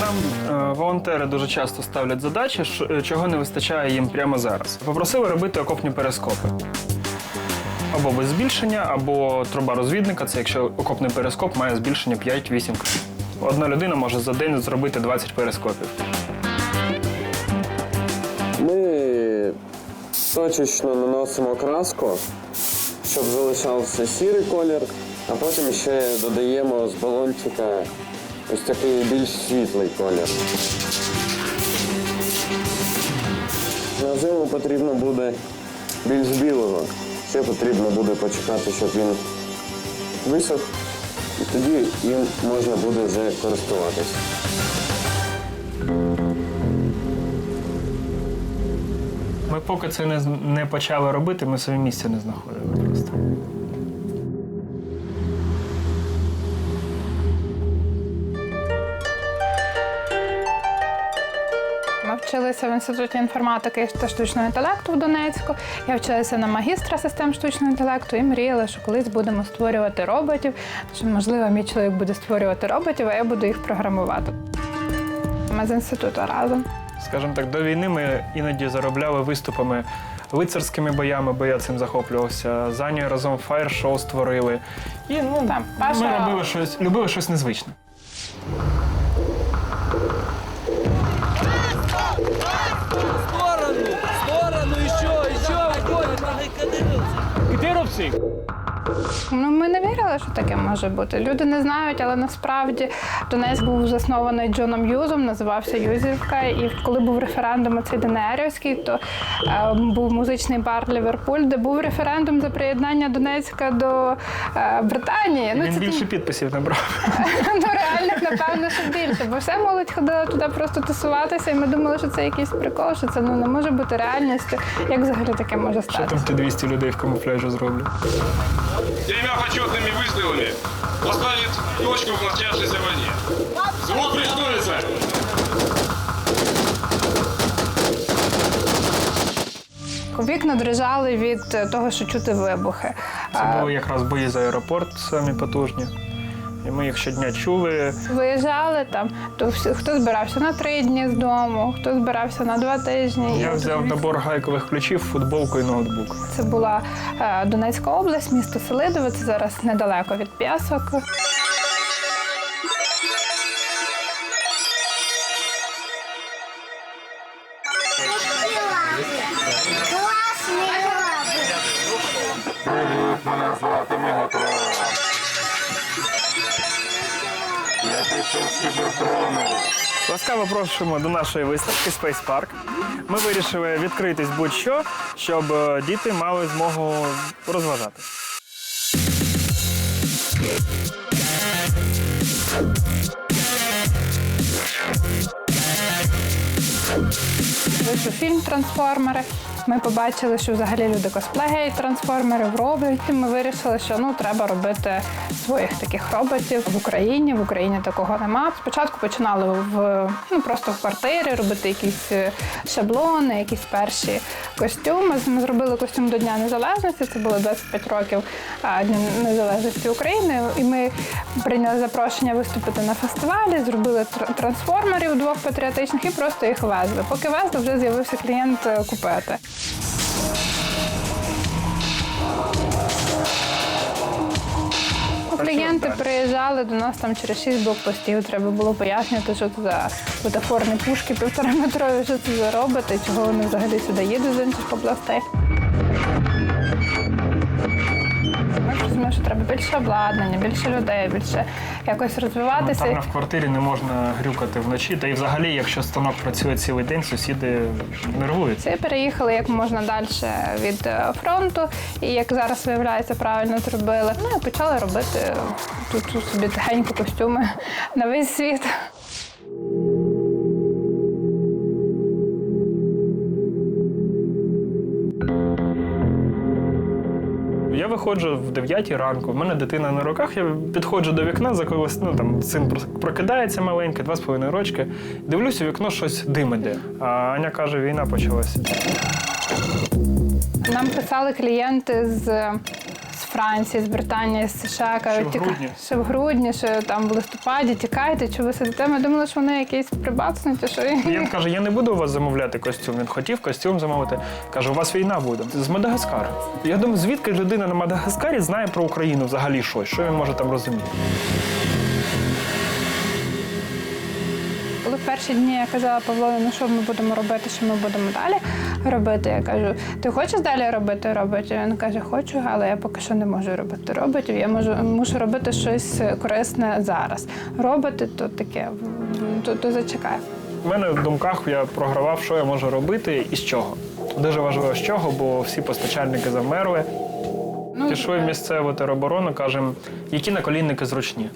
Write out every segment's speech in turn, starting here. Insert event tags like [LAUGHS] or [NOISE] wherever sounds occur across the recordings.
Нам е, волонтери дуже часто ставлять задачі, е, чого не вистачає їм прямо зараз. Попросили робити окопні перископи. Або без збільшення, або труба розвідника. Це якщо окопний перископ має збільшення 5-8 крат. Одна людина може за день зробити 20 перископів. Ми точечно наносимо краску, щоб залишався сірий колір, а потім ще додаємо з балончика ось такий більш світлий колір. На зиму потрібно буде більш білого. Ще потрібно буде почекати, щоб він висох, і тоді їм можна буде вже користуватися. Ми поки це не, не почали робити, ми собі місця не знаходили просто. Вчилися в інституті інформатики та штучного інтелекту в Донецьку. Я вчилася на магістра систем штучного інтелекту і мріяла, що колись будемо створювати роботів. Що можливо, мій чоловік буде створювати роботів, а я буду їх програмувати. Ми з інституту разом. Скажімо так, до війни ми іноді заробляли виступами лицарськими боями, бо я цим захоплювався. За Анею разом фаєр-шоу створили. І ну, Так, ми Паша- робили щось, любили щось незвичне. сторону, в сторону, еще, еще, выходит, кадыровцы. Ну, ми не вірили, що таке може бути. Люди не знають, але насправді Донецьк був заснований Джоном Юзом, називався Юзівка. І коли був референдум оцей ДНРівський, то е, був музичний бар Ліверпуль, де був референдум за приєднання Донецька до е, Британії. Він це більше підписів набрав. [LAUGHS] ну реальних, напевно, що більше, бо вся молодь ходила туди просто тусуватися, і ми думали, що це якийсь прикол, що це ну не може бути реальністю. Як взагалі таке може Що статися? там ті 200 людей в камуфляжі зроблять? Тремя почетными выстрелами поставит точку в начавшейся войне. Звук приготовится! Вікна дрижали від того, що чути вибухи. Це були якраз бої за аеропорт самі потужні. І ми їх щодня чули. Виїжджали там, то всі, хто збирався на три дні з дому, хто збирався на два тижні. Я взяв набор гайкових ключів, футболку і ноутбук. Це була е, Донецька область, місто Селидове, це зараз недалеко від П'ясок. Ласкаво просимо до нашої виставки Space Park. Ми вирішили відкритись будь-що, щоб е, діти мали змогу розважати. Вийшов фільм Трансформери. Ми побачили, що взагалі люди косплеєють трансформерів роблять. І ми вирішили, що ну треба робити своїх таких роботів в Україні. В Україні такого нема. Спочатку починали в ну просто в квартирі робити якісь е, шаблони, якісь перші костюми. Ми зробили костюм до Дня Незалежності. Це було 25 років Дня Незалежності України. І ми прийняли запрошення виступити на фестивалі, зробили тр- трансформерів двох патріотичних і просто їх везли. Поки везли, вже з'явився клієнт е, купити. Клієнти приїжджали до нас там через шість блокпостів. Треба було пояснювати, що це за бутафорні пушки півтора метрові, що це за роботи, чого вони взагалі сюди їдуть з інших областей. Треба більше обладнання, більше людей, більше якось розвиватися. Там в квартирі не можна грюкати вночі. Та й взагалі, якщо станок працює цілий день, сусіди нервуються. Це переїхали як можна далі від е, фронту, і як зараз виявляється, правильно зробили. Ну і почали робити тут тут собі тихенько костюми на весь світ. Виходжу в 9 ранку, У мене дитина на руках, я підходжу до вікна, за когось, ну там син прокидається маленький, два з половиною рочки. Дивлюсь у вікно щось дим іде. А Аня каже, війна почалася. Нам писали клієнти з Франції, з Британії, з США, кажуть, в грудні». ще в грудні, що там в листопаді, тікайте, чи ви сидите. Ми думали, що вони якісь прибацнуті, що Він каже, я не буду у вас замовляти костюм. Він хотів костюм замовити. Каже, у вас війна буде. З Мадагаскара. Я думаю, звідки людина на Мадагаскарі знає про Україну взагалі щось? Що він може там розуміти? Перші дні я казала Павлові, ну що ми будемо робити, що ми будемо далі робити. Я кажу, ти хочеш далі робити роботів? Він каже, хочу, але я поки що не можу робити роботів. Я можу мушу робити щось корисне зараз. Роботи то таке, то, то зачекай. У мене в думках я програвав, що я можу робити і з чого. Дуже важливо з чого, бо всі постачальники замерли. Ну, Пішли в місцеву тероборону, кажемо, які наколінники зручні.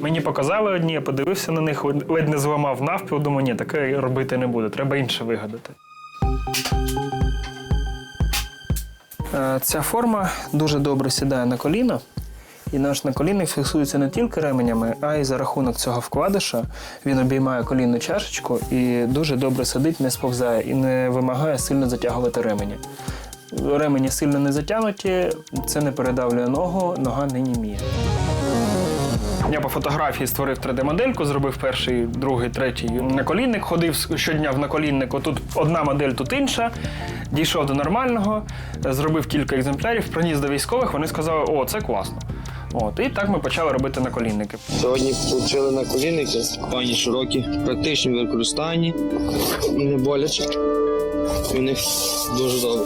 Мені показали одні, я подивився на них, ледь не зламав навпіл, думаю, ні, таке робити не буду, треба інше вигадати. Е, Ця форма дуже добре сідає на коліно. І наш наколінник фіксується не тільки ременями, а й за рахунок цього вкладиша. Він обіймає колінну чашечку і дуже добре сидить, не сповзає і не вимагає сильно затягувати ремені. Ремені сильно не затягнуті, це не передавлює ногу, нога не німіє. Я по фотографії створив 3D-модельку, зробив перший, другий, третій наколінник, ходив щодня в наколіннику. Тут одна модель, тут інша. Дійшов до нормального, зробив кілька екземплярів, приніс до військових. Вони сказали, о, це класно. От, і так ми почали робити наколінники. Сьогодні отримали на колінники, пані широкі, практичні в використанні і не боляче. І в них дуже добре.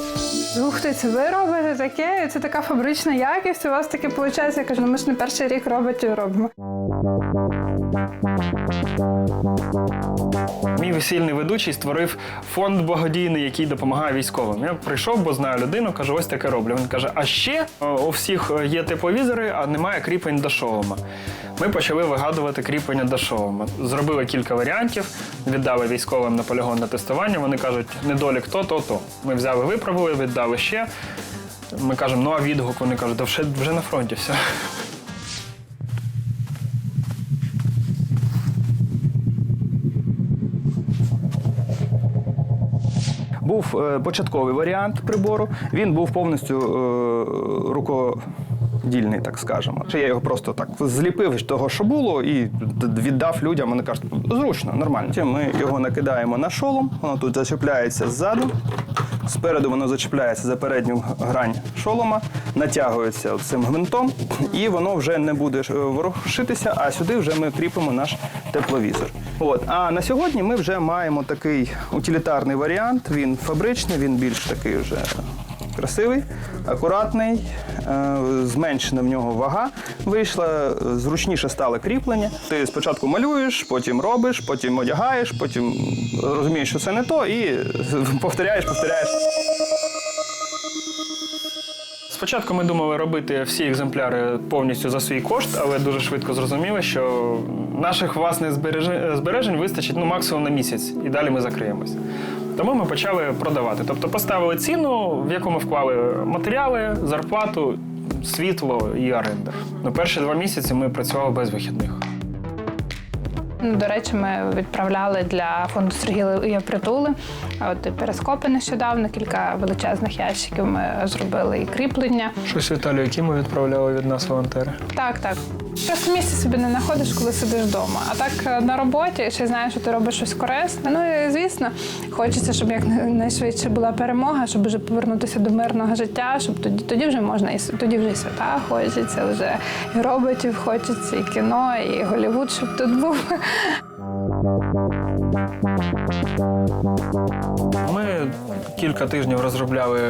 Ух ти, це ви робите таке? Це така фабрична якість. У вас таке виходить. Я кажу, ну ми ж не перший рік роботів робимо. Мій весільний ведучий створив фонд благодійний, який допомагає військовим. Я прийшов, бо знаю людину, кажу, ось таке роблю. Він каже: а ще е, у всіх є тепловізори, а немає кріплень до шолома. Ми почали вигадувати кріплення до шолома. Зробили кілька варіантів, віддали військовим на полігон на тестування. Вони кажуть, недолік то, то, то. Ми взяли, виправили, віддали ще. Ми кажемо, ну а відгук? Вони кажуть, да вже, вже на фронті все. Був е, початковий варіант прибору. Він був повністю е, рукодільний, так скажемо. Я його просто так зліпив з того, що було, і віддав людям. Вони кажуть, зручно, нормально. Ми його накидаємо на шолом, воно тут зачіпляється ззаду. Спереду воно зачіпляється за передню грань шолома, натягується цим гвинтом, і воно вже не буде е, ворушитися, а сюди вже ми кріпимо наш тепловізор. От. А на сьогодні ми вже маємо такий утилітарний варіант. Він фабричний, він більш такий вже красивий, акуратний, е, зменшена в нього вага вийшла, зручніше стало кріплення. Ти спочатку малюєш, потім робиш, потім одягаєш, потім розумієш, що це не то, і повторяєш, повторяєш. Спочатку ми думали робити всі екземпляри повністю за свій кошт, але дуже швидко зрозуміли, що наших власних збережень, вистачить ну, максимум на місяць, і далі ми закриємось. Тому ми почали продавати. Тобто поставили ціну, в яку ми вклали матеріали, зарплату, світло і оренда. Ну, перші два місяці ми працювали без вихідних. Ну, До речі, ми відправляли для фонду Сергія Притули. От перескопи нещодавно, кілька величезних ящиків ми зробили і кріплення. Щось Віталію, які ми відправляли від нас волонтери. Так, так. Просто місця собі не знаходиш, коли сидиш вдома. А так е, на роботі ще знаєш, що ти робиш щось корисне. Ну і звісно, хочеться, щоб якнайшвидше була перемога, щоб вже повернутися до мирного життя, щоб тоді тоді вже можна і тоді вже і свята хочеться, вже і роботів хочеться, і кіно, і Голівуд, щоб тут був. Ми кілька тижнів розробляли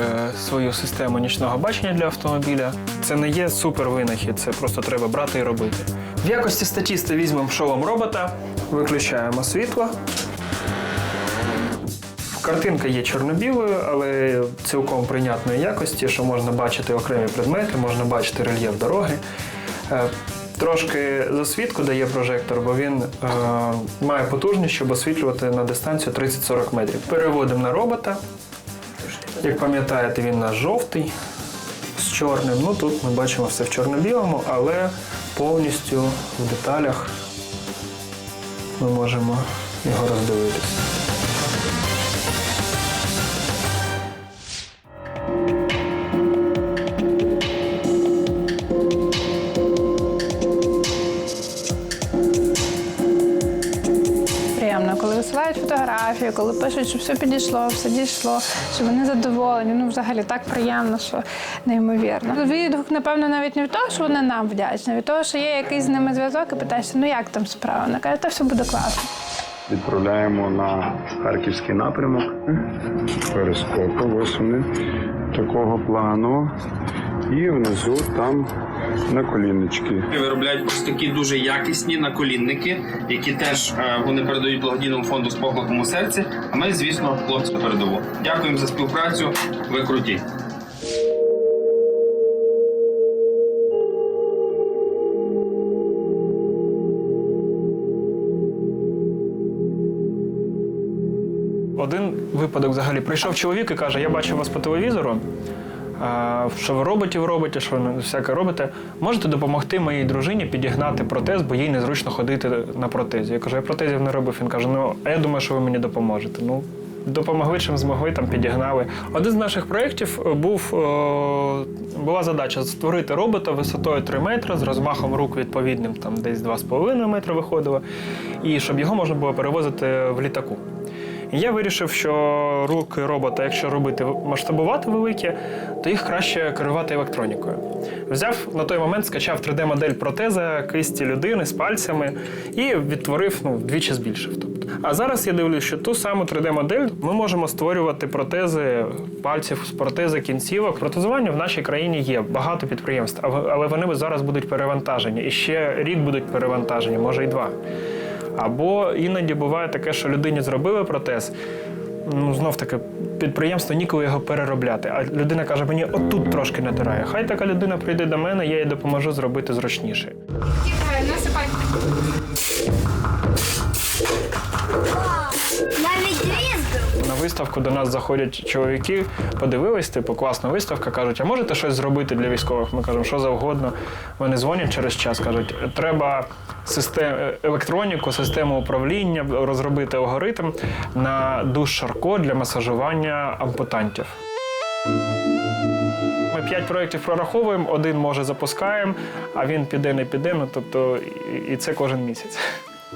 свою систему нічного бачення для автомобіля. Це не є супер винахід, це просто треба брати і робити. В якості статіста візьмемо шолом робота, виключаємо світло. Картинка є чорно-білою, але цілком прийнятної якості, що можна бачити окремі предмети, можна бачити рельєф дороги. Трошки засвітку дає прожектор, бо він е, має потужність, щоб освітлювати на дистанцію 30-40 метрів. Переводимо на робота. Як пам'ятаєте, він у нас жовтий з чорним. Ну тут ми бачимо все в чорно-білому, але повністю в деталях ми можемо його роздивитися. Коментарі, коли пишуть, що все підійшло, все дійшло, що вони задоволені. Ну, взагалі так приємно, що неймовірно. Відгук, напевно, навіть не від того, що вони нам вдячні, а від того, що є якийсь з ними зв'язок, і питаєшся, ну як там справа? Вона каже, та все буде класно. Відправляємо на харківський напрямок. Перископи, ось такого плану. І внизу там наколіннички. Виробляють ось такі дуже якісні наколінники, які теж е, вони передають благодійному фонду з покликом у серці. А ми, звісно, хлопці на передову. Дякуємо за співпрацю. Ви круті. Один випадок взагалі прийшов чоловік і каже: Я бачив вас по телевізору, що ви роботів робите, що ви всяке робите. Можете допомогти моїй дружині підігнати протез, бо їй незручно ходити на протезі. Я кажу, я протезів не робив. Він каже: Ну, я думаю, що ви мені допоможете. Ну, допомогли чим змогли, там підігнали. Один з наших проєктів е, був е, була задача створити робота висотою 3 метри з розмахом рук відповідним, там десь 2,5 метри виходило, і щоб його можна було перевозити в літаку. Я вирішив, що руки робота, якщо робити масштабувати великі, то їх краще керувати електронікою. Взяв на той момент, скачав 3D-модель протеза кисті людини з пальцями і відтворив ну, вдвічі збільшив. Тобто. А зараз я дивлюсь, що ту саму 3D-модель ми можемо створювати протези пальців, з протези кінцівок. Протезування в нашій країні є багато підприємств, але вони зараз будуть перевантажені. І ще рік будуть перевантажені, може і два. Або іноді буває таке, що людині зробили протез. Ну, знов таки, підприємство ніколи його переробляти. А людина каже, мені отут трошки натирає. Хай така людина прийде до мене, я їй допоможу зробити зручніше. Навіть різбив. На виставку до нас заходять чоловіки, подивились, типу, класна виставка, кажуть, а можете щось зробити для військових? Ми кажемо, що завгодно. Вони дзвонять через час, кажуть, треба систем... електроніку, систему управління, розробити алгоритм на душ Шарко для масажування ампутантів. Ми п'ять проєктів прораховуємо, один може запускаємо, а він піде, не піде. Ну тобто, і- це кожен місяць.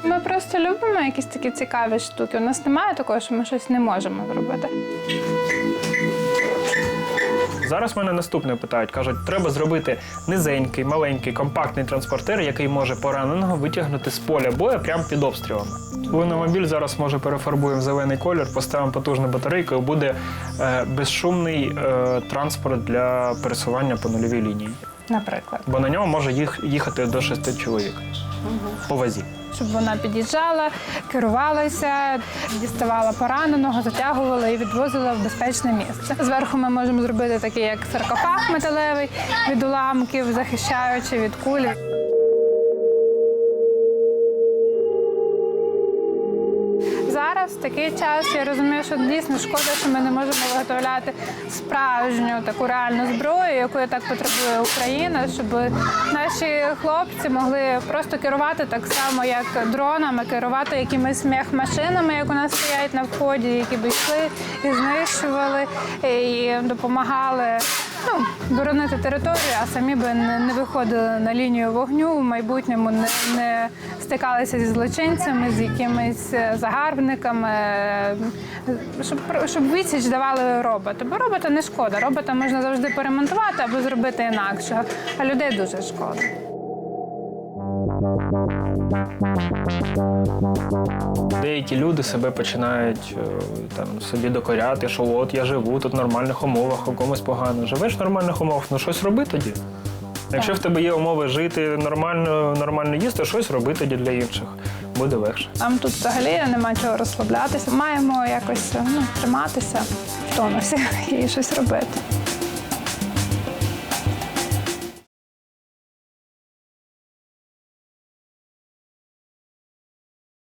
Ми просто любимо якісь такі цікаві штуки. У нас немає такого, що ми щось не можемо зробити. Зараз мене наступне питають: кажуть, треба зробити низенький, маленький, компактний транспортер, який може пораненого витягнути з поля бою прямо під обстрілами. Луномобіль зараз може перефарбуємо в зелений колір, поставимо потужну батарейку, і буде е, безшумний е, транспорт для пересування по нульовій лінії. Наприклад, Бо на ньому може їх, їхати до шести чоловік по вазі. щоб вона під'їжджала, керувалася, діставала пораненого, затягувала і відвозила в безпечне місце. Зверху ми можемо зробити такий, як саркофаг металевий від уламків, захищаючи від кулі. Такий час я розумію, що дійсно шкода, що ми не можемо виготовляти справжню таку реальну зброю, яку так потребує Україна, щоб наші хлопці могли просто керувати так само, як дронами, керувати якимись м'яхмашинами, як у нас стоять на вході, які б йшли і знищували і допомагали. Ну, боронити територію, а самі би не, виходили на лінію вогню в майбутньому, не, не стикалися зі злочинцями, з якимись е, загарбниками, е, щоб, щоб відсіч давали роботи. Бо робота не шкода. Робота можна завжди поремонтувати або зробити інакше, а людей дуже шкода. Деякі люди себе починають е, там собі докоряти, що от я живу тут в нормальних умовах, а комусь погано. Живеш в нормальних умовах, ну щось роби тоді. Якщо в тебе є умови жити нормально, нормально їсти, щось роби тоді для інших. Буде легше. Нам тут взагалі нема чого розслаблятися. Маємо якось ну, триматися в тонусі [LAUGHS] і щось робити.